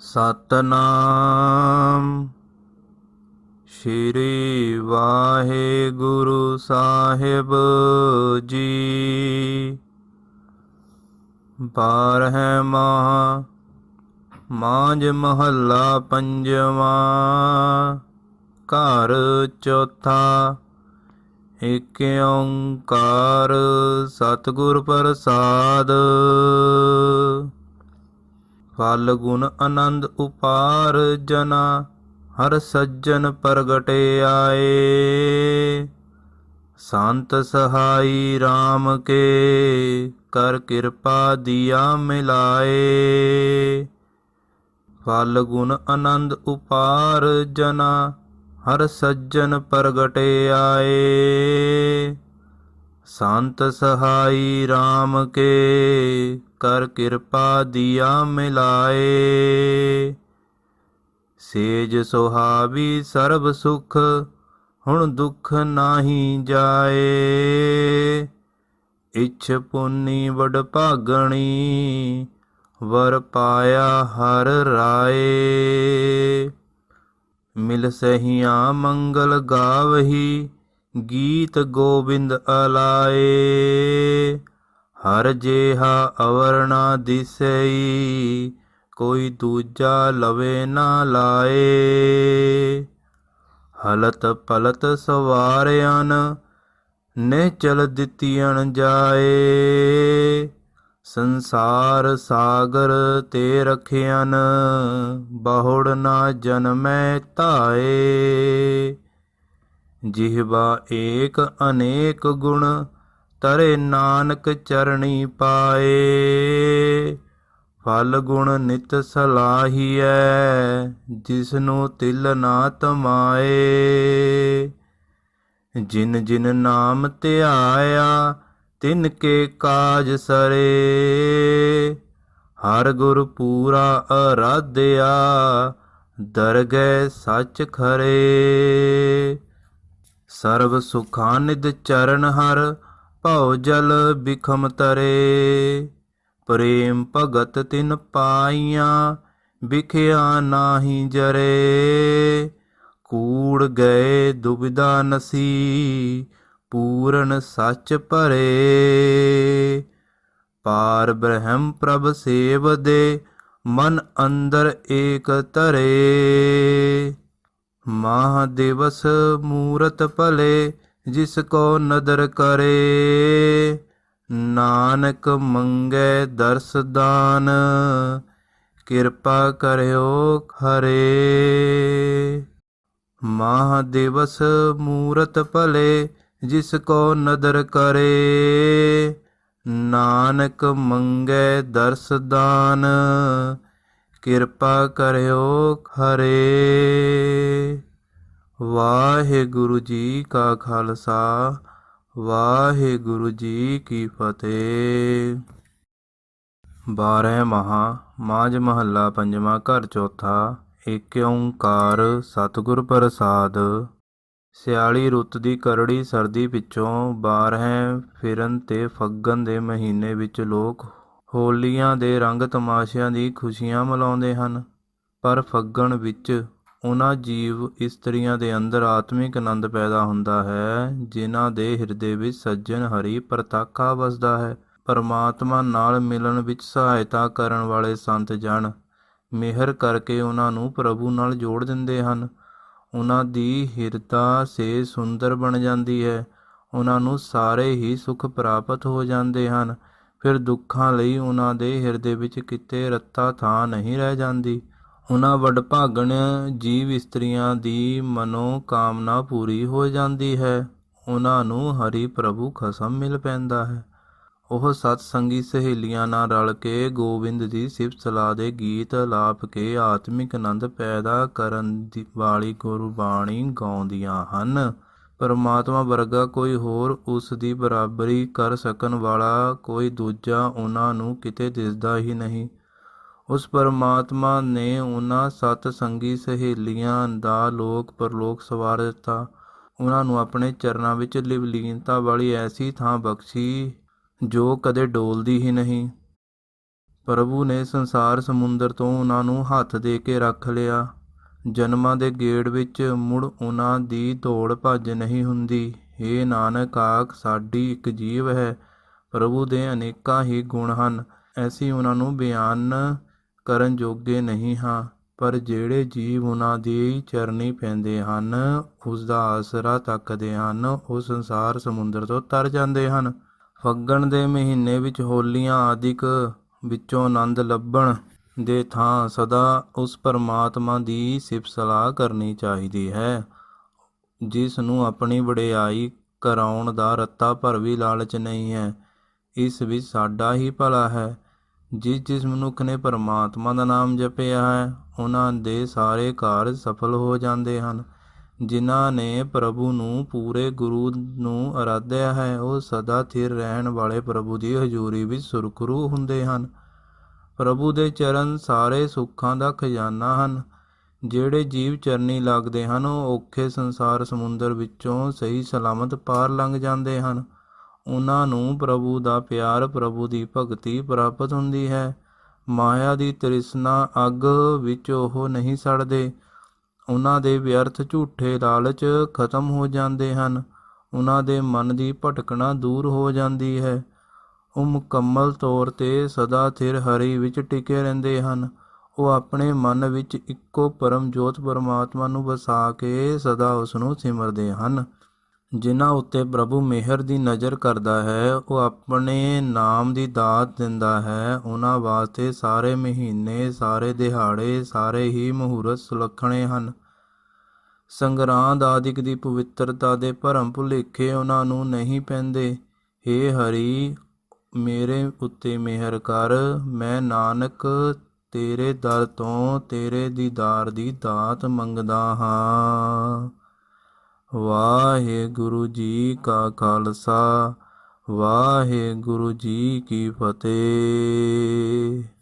ਸਤਨਾਮ। ਸ਼੍ਰੀ ਵਾਹਿਗੁਰੂ ਸਾਹਿਬ ਜੀ। ਬਾਰਹ ਮਹਾ ਮਾਂਜ ਮਹੱਲਾ ਪੰਜਵਾਂ। ਘਰ ਚੌਥਾ। ਏਕ ਓੰਕਾਰ ਸਤਿਗੁਰ ਪ੍ਰਸਾਦ। ਫਲ ਗੁਣ ਆਨੰਦ ਉਪਾਰ ਜਨਾ, ਹਰ ਸੱਜਣ ਪ੍ਰਗਟੇ ਆਏ। ਸੰਤ ਸਹਾਈ RAM ਕੇ, ਕਰ ਕਿਰਪਾ ਦਿਆ ਮਿਲਾਏ। ਫਲ ਗੁਣ ਆਨੰਦ ਉਪਾਰ ਜਨਾ, ਹਰ ਸੱਜਣ ਪ੍ਰਗਟੇ ਆਏ। ਸੰਤ ਸਹਾਈ RAM ਕੇ, ਕਰ ਕਿਰਪਾ ਦੀਆ ਮਿਲਾਏ। ਸੇਜ ਸੁਹਾਵੀ ਸਰਬ ਸੁਖ, ਹੁਣ ਦੁਖ ਨਾਹੀ ਜਾਏ। ਇਛ ਪੁੰਨੀ ਵਡ ਭਾਗਣੀ, ਵਰ ਪਾਇਆ ਹਰ ਰਾਏ। ਮਿਲ ਸਹੀਆਂ ਮੰਗਲ ਗਾਵਹੀ ਗੀਤ ਗੋਬਿੰਦ ਅਲਾਏ। ਹਰ ਜੇਹਾ ਅਵਰ ਨਾ ਦਿਸਈ, ਕੋਈ ਦੂਜਾ ਲਵੇ ਨਾ ਲਾਏ। ਹਲਤ ਪਲਤ ਸਵਾਰਿਆਨ ਨੇ ਚਲ ਦਿੱਤੀਆਂ ਜਾਏ। ਸੰਸਾਰ ਸਾਗਰ ਤੇ ਰਖਿਆਨ, ਬਹੁੜ ਨਾ ਜਨਮੈ ਧਾਏ। ਜਿਹਵਾ ਏਕ ਅਨੇਕ ਗੁਣ, ਤਰੇ ਨਾਨਕ ਚਰਣੀ ਪਾਏ। ਫਲ ਗੁਣ ਨਿਤ ਸਲਾਹੀਐ, ਜਿਸਨੂੰ ਤਿਲ ਨਾ ਤਮਾਏ। ਜਿਨ ਜਿਨ ਨਾਮ ਧਿਆਇਆ, ਤਿਨ ਕੇ ਕਾਜ ਸਰੇ। ਹਰ ਗੁਰ ਪੂਰਾ ਅਰਾਧਿਆ, ਦਰਗਹਿ ਸੱਚ ਖਰੇ। ਸਰਬ ਸੁਖਾਨਿਦ ਚਰਨ ਹਰ, ਭਉ ਜਲ ਬਿਖਮ ਤਰੇ। ਪ੍ਰੇਮ ਭਗਤ ਤਿਨ ਪਾਈਆਂ ਵਿਖਿਆ ਨਾਹੀ ਜਰੇ। ਕੂੜ ਗਏ ਦੁਬਿਧਾ ਨਸੀ, ਪੂਰਨ ਸੱਚ ਭਰੇ। ਪਾਰ ਬ੍ਰਹਮ ਪ੍ਰਭ ਸੇਵ ਦੇ, ਮਨ ਅੰਦਰ ਏਕ ਤਰੇ ਮਾਹ ਦਿਵਸ ਮੂਰਤ ਭਲੇ, ਜਿਸ ਕੋ ਨਦਰ ਕਰੇ। ਨਾਨਕ ਮੰਗੇ ਦਰਸ ਦਾਨ, ਕਿਰਪਾ ਕਰਿਓ ਖਰੇ। ਮਾਹ ਦਿਵਸ ਮੂਰਤ ਭਲੇ, ਜਿਸ ਕੋ ਨਦਰ ਕਰੇ। ਨਾਨਕ ਮੰਗੇ ਦਰਸ ਦਾਨ ਕਿਰਪਾ ਕਰਿਓ ਹਰੇ ਵਾਹਿਗੁਰੂ ਜੀ ਕਾ ਖਾਲਸਾ, ਵਾਹਿਗੁਰੂ ਜੀ ਕੀ ਫਤਿਹ। ਬਾਰਹ ਮਹਾ ਮਾਝ ਮਹੱਲਾ ਪੰਜਵਾਂ ਘਰ ਚੌਥਾ, ਏਕ ਓੰਕਾਰ ਸਤਿਗੁਰ ਪ੍ਰਸਾਦ। ਸਿਆਲੀ ਰੁੱਤ ਦੀ ਕਰੜੀ ਸਰਦੀ ਪਿੱਛੋਂ ਬਾਰਹ ਫਿਰਨ ਤੇ ਫੱਗਣ ਦੇ ਮਹੀਨੇ ਵਿੱਚ ਲੋਕ ਹੋਲੀਆਂ ਦੇ ਰੰਗ ਤਮਾਸ਼ਿਆਂ ਦੀ ਖੁਸ਼ੀਆਂ ਮਨਾਉਂਦੇ ਹਨ, ਪਰ ਫੱਗਣ ਵਿੱਚ ਉਹਨਾਂ ਜੀਵ ਇਸਤਰੀਆਂ ਦੇ ਅੰਦਰ ਆਤਮਿਕ ਆਨੰਦ ਪੈਦਾ ਹੁੰਦਾ ਹੈ, ਜਿਨ੍ਹਾਂ ਦੇ ਹਿਰਦੇ ਵਿੱਚ ਸੱਜਣ ਹਰੀ ਪ੍ਰਤਾਖਾ ਵਸਦਾ ਹੈ। ਪਰਮਾਤਮਾ ਨਾਲ ਮਿਲਣ ਵਿੱਚ ਸਹਾਇਤਾ ਕਰਨ ਵਾਲੇ ਸੰਤ ਜਨ ਮਿਹਰ ਕਰਕੇ ਉਹਨਾਂ ਨੂੰ ਪ੍ਰਭੂ ਨਾਲ ਜੋੜ ਦਿੰਦੇ ਹਨ। ਉਹਨਾਂ ਦੀ ਹਿਰਦਾ ਸੇ ਸੁੰਦਰ ਬਣ ਜਾਂਦੀ ਹੈ, ਉਹਨਾਂ ਨੂੰ ਸਾਰੇ ਹੀ ਸੁਖ ਪ੍ਰਾਪਤ ਹੋ ਜਾਂਦੇ ਹਨ। ਫਿਰ ਦੁੱਖਾਂ ਲਈ ਉਹਨਾਂ ਦੇ ਹਿਰਦੇ ਵਿੱਚ ਕਿਤੇ ਰੱਤਾ ਥਾਂ ਨਹੀਂ ਰਹਿ ਜਾਂਦੀ। ਉਹਨਾਂ ਵਡਭਾਗਣ ਜੀਵ ਇਸਤਰੀਆਂ ਦੀ ਮਨੋ ਕਾਮਨਾ ਪੂਰੀ ਹੋ ਜਾਂਦੀ ਹੈ। ਉਹਨਾਂ ਨੂੰ ਹਰੀ ਪ੍ਰਭੂ ਖਸਮ ਮਿਲ ਪੈਂਦਾ ਹੈ। ਉਹ ਸਤ ਸੰਗੀ ਸਹੇਲੀਆਂ ਨਾਲ ਰਲ ਕੇ ਗੋਬਿੰਦ ਦੀ ਸਿਫਤ ਸਲਾਹ ਦੇ ਗੀਤ ਲਾਪ ਕੇ ਆਤਮਿਕ ਆਨੰਦ ਪੈਦਾ ਕਰਨ ਦੀ ਵਾਲੀ ਗੁਰਬਾਣੀ ਗਾਉਂਦੀਆਂ ਹਨ। ਪਰਮਾਤਮਾ ਵਰਗਾ ਕੋਈ ਹੋਰ ਉਸ ਦੀ ਬਰਾਬਰੀ ਕਰ ਸਕਣ ਵਾਲਾ ਕੋਈ ਦੂਜਾ ਉਹਨਾਂ ਨੂੰ ਕਿਤੇ ਦਿਸਦਾ ਹੀ ਨਹੀਂ। ਉਸ ਪਰਮਾਤਮਾ ਨੇ ਉਹਨਾਂ ਸਤ ਸੰਗੀ ਸਹੇਲੀਆਂ ਦਾ ਲੋਕ ਪਰਲੋਕ ਸਵਾਰ ਦਿੱਤਾ। ਉਹਨਾਂ ਨੂੰ ਆਪਣੇ ਚਰਨਾਂ ਵਿੱਚ ਲਿਵਲੀਨਤਾ ਵਾਲੀ ਐਸੀ ਥਾਂ ਬਖਸ਼ੀ ਜੋ ਕਦੇ ਡੋਲਦੀ ਹੀ ਨਹੀਂ। ਪ੍ਰਭੂ ਨੇ ਸੰਸਾਰ ਸਮੁੰਦਰ ਤੋਂ ਉਹਨਾਂ ਨੂੰ ਹੱਥ ਦੇ ਕੇ ਰੱਖ ਲਿਆ। ਜਨਮਾਂ ਦੇ ਗੇੜ ਵਿੱਚ ਮੁੜ ਉਹਨਾਂ ਦੀ ਦੌੜ ਭੱਜ ਨਹੀਂ ਹੁੰਦੀ। ਹੇ ਨਾਨਕ, ਆਖ, ਸਾਡੀ ਇੱਕ ਜੀਵ ਹੈ, ਪ੍ਰਭੂ ਦੇ ਅਨੇਕਾਂ ਹੀ ਗੁਣ ਹਨ। ਅਸੀਂ ਉਹਨਾਂ ਨੂੰ ਬਿਆਨ ਕਰਨ ਜੋਗੇ ਨਹੀਂ ਹਾਂ, ਪਰ ਜਿਹੜੇ ਜੀਵ ਉਹਨਾਂ ਦੀ ਚਰਨੀ ਪੈਂਦੇ ਹਨ, ਉਸ ਦਾ ਆਸਰਾ ਤੱਕਦੇ ਹਨ, ਉਹ ਸੰਸਾਰ ਸਮੁੰਦਰ ਤੋਂ ਤਰ ਜਾਂਦੇ ਹਨ। ਫੱਗਣ ਦੇ ਮਹੀਨੇ ਵਿੱਚ ਹੋਲੀਆਂ ਆਦਿਕ ਵਿੱਚੋਂ ਆਨੰਦ ਲੱਭਣ। ਦੇ ਥਾਂ ਸਦਾ ਉਸ ਪਰਮਾਤਮਾ ਦੀ ਸਿਫਤ ਸਲਾਹ ਕਰਨੀ ਚਾਹੀਦੀ ਹੈ। ਜਿਸ ਨੂੰ ਆਪਣੀ ਵਡਿਆਈ ਕਰਾਉਣ ਦਾ ਰੱਤਾ ਭਰ ਵੀ ਲਾਲਚ ਨਹੀਂ ਹੈ, ਇਸ ਵਿੱਚ ਸਾਡਾ ਹੀ ਭਲਾ ਹੈ। ਜਿਸ ਜਿਸ ਮਨੁੱਖ ਨੇ ਪਰਮਾਤਮਾ ਦਾ ਨਾਮ ਜਪਿਆ ਹੈ, ਉਹਨਾਂ ਦੇ ਸਾਰੇ ਕਾਰਜ ਸਫਲ ਹੋ ਜਾਂਦੇ ਹਨ। ਜਿਨ੍ਹਾਂ ਨੇ ਪ੍ਰਭੂ ਨੂੰ ਪੂਰੇ ਗੁਰੂ ਨੂੰ ਅਰਾਧਿਆ ਹੈ, ਉਹ ਸਦਾ ਥਿਰ ਰਹਿਣ ਵਾਲੇ ਪ੍ਰਭੂ ਦੀ ਹਜ਼ੂਰੀ ਵਿੱਚ ਸੁਰਖਰੂ ਹੁੰਦੇ ਹਨ। ਪ੍ਰਭੂ ਦੇ ਚਰਨ ਸਾਰੇ ਸੁੱਖਾਂ ਦਾ ਖਜ਼ਾਨਾ ਹਨ। ਜਿਹੜੇ ਜੀਵ ਚਰਨੀ ਲੱਗਦੇ ਹਨ, ਉਹ ਔਖੇ ਸੰਸਾਰ ਸਮੁੰਦਰ ਵਿੱਚੋਂ ਸਹੀ ਸਲਾਮਤ ਪਾਰ ਲੰਘ ਜਾਂਦੇ ਹਨ। ਉਹਨਾਂ ਨੂੰ ਪ੍ਰਭੂ ਦਾ ਪਿਆਰ, ਪ੍ਰਭੂ ਦੀ ਭਗਤੀ ਪ੍ਰਾਪਤ ਹੁੰਦੀ ਹੈ। ਮਾਇਆ ਦੀ ਤ੍ਰਿਸ਼ਨਾ ਅੱਗ ਵਿੱਚ ਉਹ ਨਹੀਂ ਸੜਦੇ। ਉਹਨਾਂ ਦੇ ਵਿਅਰਥ ਝੂਠੇ ਲਾਲਚ ਖਤਮ ਹੋ ਜਾਂਦੇ ਹਨ। ਉਹਨਾਂ ਦੇ ਮਨ ਦੀ ਭਟਕਣਾ ਦੂਰ ਹੋ ਜਾਂਦੀ ਹੈ। ਉਹ ਮੁਕੰਮਲ ਤੌਰ ਤੇ ਸਦਾ ਥਿਰ ਹਰੀ ਵਿੱਚ ਟਿਕੇ ਰਹਿੰਦੇ ਹਨ। ਉਹ ਆਪਣੇ ਮਨ ਵਿੱਚ ਇੱਕੋ ਪਰਮ ਜੋਤ ਪਰਮਾਤਮਾ ਨੂੰ ਵਸਾ ਕੇ ਸਦਾ ਉਸ ਨੂੰ ਸਿਮਰਦੇ ਹਨ। ਜਿਨ੍ਹਾਂ ਉੱਤੇ ਪ੍ਰਭੂ ਮਿਹਰ ਦੀ ਨਜ਼ਰ ਕਰਦਾ ਹੈ, ਉਹ ਆਪਣੇ ਨਾਮ ਦੀ ਦਾਤ ਦਿੰਦਾ ਹੈ। ਉਹਨਾਂ ਵਾਸਤੇ ਸਾਰੇ ਮਹੀਨੇ, ਸਾਰੇ ਦਿਹਾੜੇ, ਸਾਰੇ ਹੀ ਮਹੂਰਤ ਸੁਲੱਖਣੇ ਹਨ। ਸੰਗਰਾਂਦ ਆਦਿਕ ਦੀ ਪਵਿੱਤਰਤਾ ਦੇ ਭਰਮ ਭੁਲੇਖੇ ਉਹਨਾਂ ਨੂੰ ਨਹੀਂ ਪੈਂਦੇ। हे ਹਰੀ ਮੇਰੇ ਉੱਤੇ ਮਿਹਰ ਕਰ, ਮੈਂ ਨਾਨਕ ਤੇਰੇ ਦਰ ਤੋਂ ਤੇਰੇ ਦੀਦਾਰ ਦੀ ਦਾਤ ਮੰਗਦਾ ਹਾਂ। ਵਾਹਿਗੁਰੂ ਜੀ ਕਾ ਖਾਲਸਾ, ਵਾਹਿਗੁਰੂ ਜੀ ਕੀ ਫਤਿਹ।